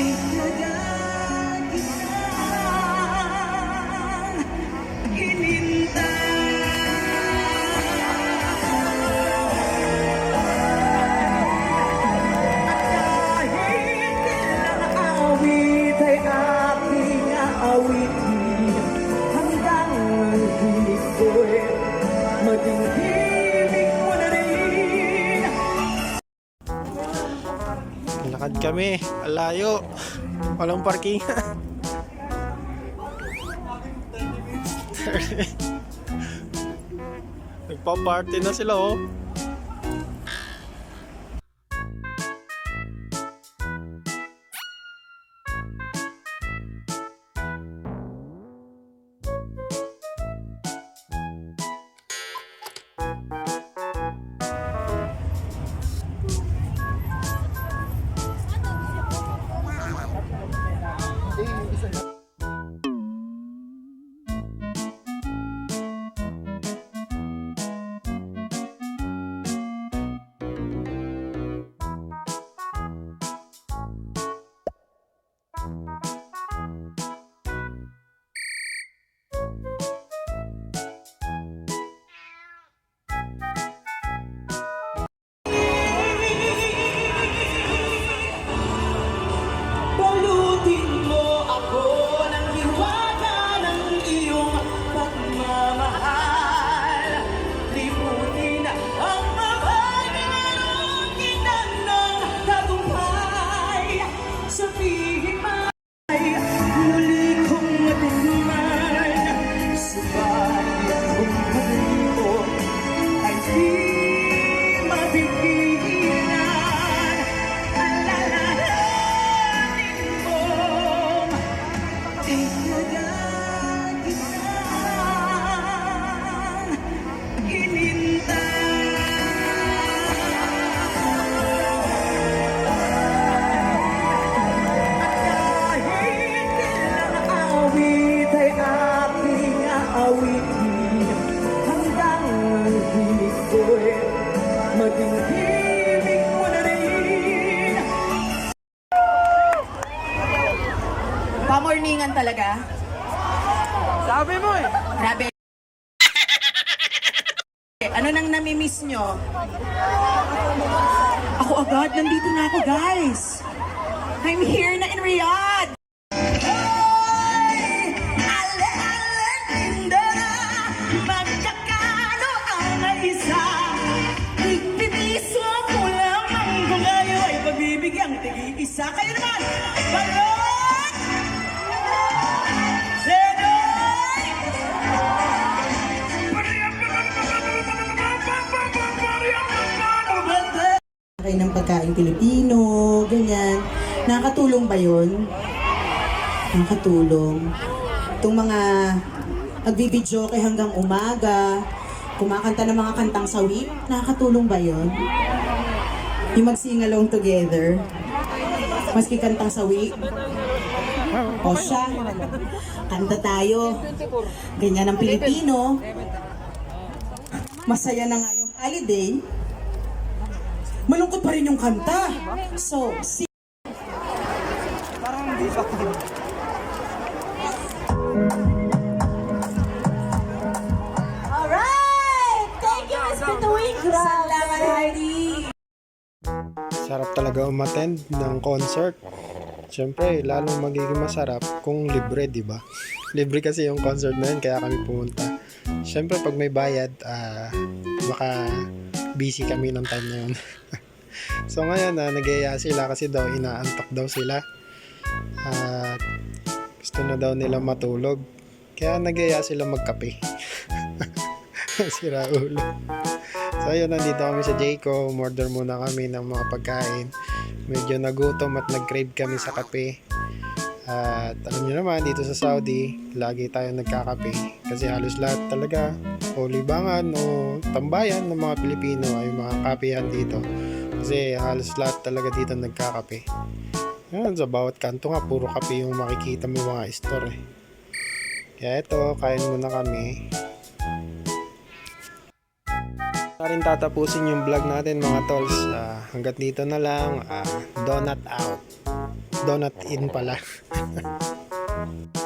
take kami, alayo. Walang parking. Nagpa-party na sila oh. coisas. Pamorningan talaga. Sabi mo eh. Grabe. Ano nang namimiss nyo? Ako agad, nandito na ako guys. I'm here na in Riyadh. Pagkain Pilipino, ganyan. Nakakatulong ba yun? Nakakatulong. Itong mga nagbibidyo kay hanggang umaga, kumakanta ng mga kantang sawi, nakakatulong ba yun? Yung mag-sing along together, maski kantang sawi, o siya, kanta tayo. Ganyan ang Pilipino. Masaya na nga yung holiday. Malungkot pa rin yung kanta. So, si Alright! Thank you, Miss Pituwing! Salamat, Heidi! Sarap talaga umattend ng concert. Siyempre, lalong magiging masarap kung libre, di ba? Libre kasi yung concert na yun, kaya kami pumunta. Siyempre, pag may bayad, ah, baka busy kami ng time na yun. so ngayon, uh, nagaya sila kasi daw inaantok daw sila. At gusto na daw nila matulog. Kaya nagaya sila magkape. Sira ulo. So ayun, nandito kami sa Jayco. Order muna kami ng mga pagkain. Medyo nagutom at nag-crave kami sa kape. At alam nyo naman, dito sa Saudi, lagi tayo nagkakape. Kasi halos lahat talaga, o libangan o tambayan ng mga Pilipino ay mga kapehan dito. Kasi halos lahat talaga dito nagkakape. Yan, sa bawat kanto nga, puro kape yung makikita mo mga store eh. Kaya ito, kain muna kami. Na rin tatapusin yung vlog natin mga tolls. Ah, hanggat dito na lang. Ah, donut out. Donut Inn pala.